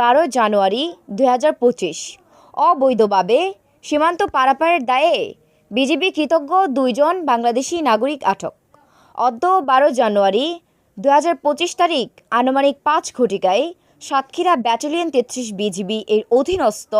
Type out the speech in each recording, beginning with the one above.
বারো জানুয়ারি দুই হাজার পঁচিশ। অবৈধভাবে সীমান্ত পারাপারের দায়ে বিজিবি কৃতজ্ঞ দুইজন বাংলাদেশি নাগরিক আটক। অদ্য বারো জানুয়ারি দু হাজার পঁচিশ তারিখ আনুমানিক পাঁচ ঘটিকায় সাতক্ষীরা ব্যাটালিয়ন তেত্রিশ বিজিবি এর অধীনস্থ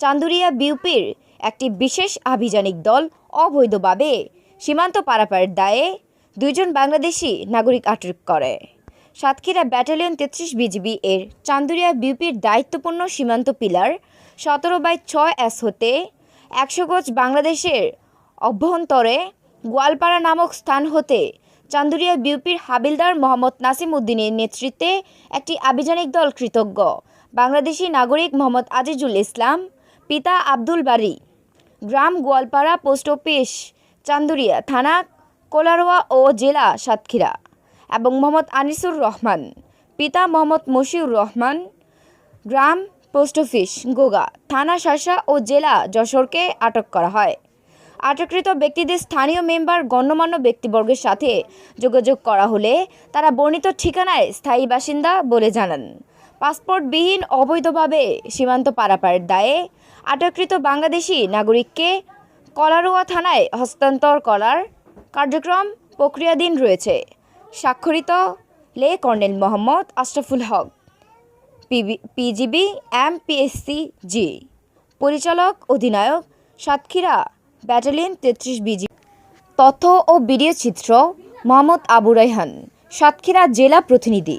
চান্দুরিয়া বিউপির একটি বিশেষ আভিযানিক দল অবৈধভাবে সীমান্ত পারাপারের দায়ে দুইজন বাংলাদেশি নাগরিক আটক করে। সাতক্ষীরা ব্যাটালিয়ন তেত্রিশ বিজিবি এর চান্দুরিয়া বিউপির দায়িত্বপূর্ণ সীমান্ত পিলার সতেরো বাই ছয় এস হতে একশো গজ বাংলাদেশের অভ্যন্তরে গোয়ালপাড়া নামক স্থান হতে চান্দুরিয়া বিউপির হাবিলদার মোহাম্মদ নাসিম উদ্দিনের নেতৃত্বে একটি আভিযানিক দল কৃতজ্ঞ। বাংলাদেশি নাগরিক মোহাম্মদ আজিজুল ইসলাম, পিতা আব্দুল বারী। গ্রাম গোয়ালপাড়া পোস্ট অফিস, চান্দুরিয়া থানা, কোলারোয়া ও জেলা সাতক্ষীরা। এবং মোহাম্মদ আনিসুর রহমান, পিতা মোহাম্মদ মশিউর রহমান, গ্রাম পোস্ট অফিস, গোগা, থানা শাসা ও জেলা যশোরকে আটক করা হয়। আটককৃত ব্যক্তিদের স্থানীয় মেম্বার গণ্যমান্য ব্যক্তিবর্গের সাথে যোগাযোগ করা হলে তারা বর্ণিত ঠিকানায় স্থায়ী বাসিন্দা বলে জানান। পাসপোর্টবিহীন অবৈধভাবে সীমান্ত পারাপারের দায়ে আটককৃত বাংলাদেশি নাগরিককে কলারোয়া থানায় হস্তান্তর করার কার্যক্রম প্রক্রিয়াধীন রয়েছে। স্বাক্ষরিত লে colonel Mohammad Ashraful Haque PGB M PSC G পরিচালক অধিনায়ক সাতক্ষীরা, ব্যাটালিয়ন তেত্রিশ বিজি। তথ্য ও ভিডিও চিত্র মোহাম্মদ আবু রাইহান সাতক্ষীরা জেলা প্রতিনিধি।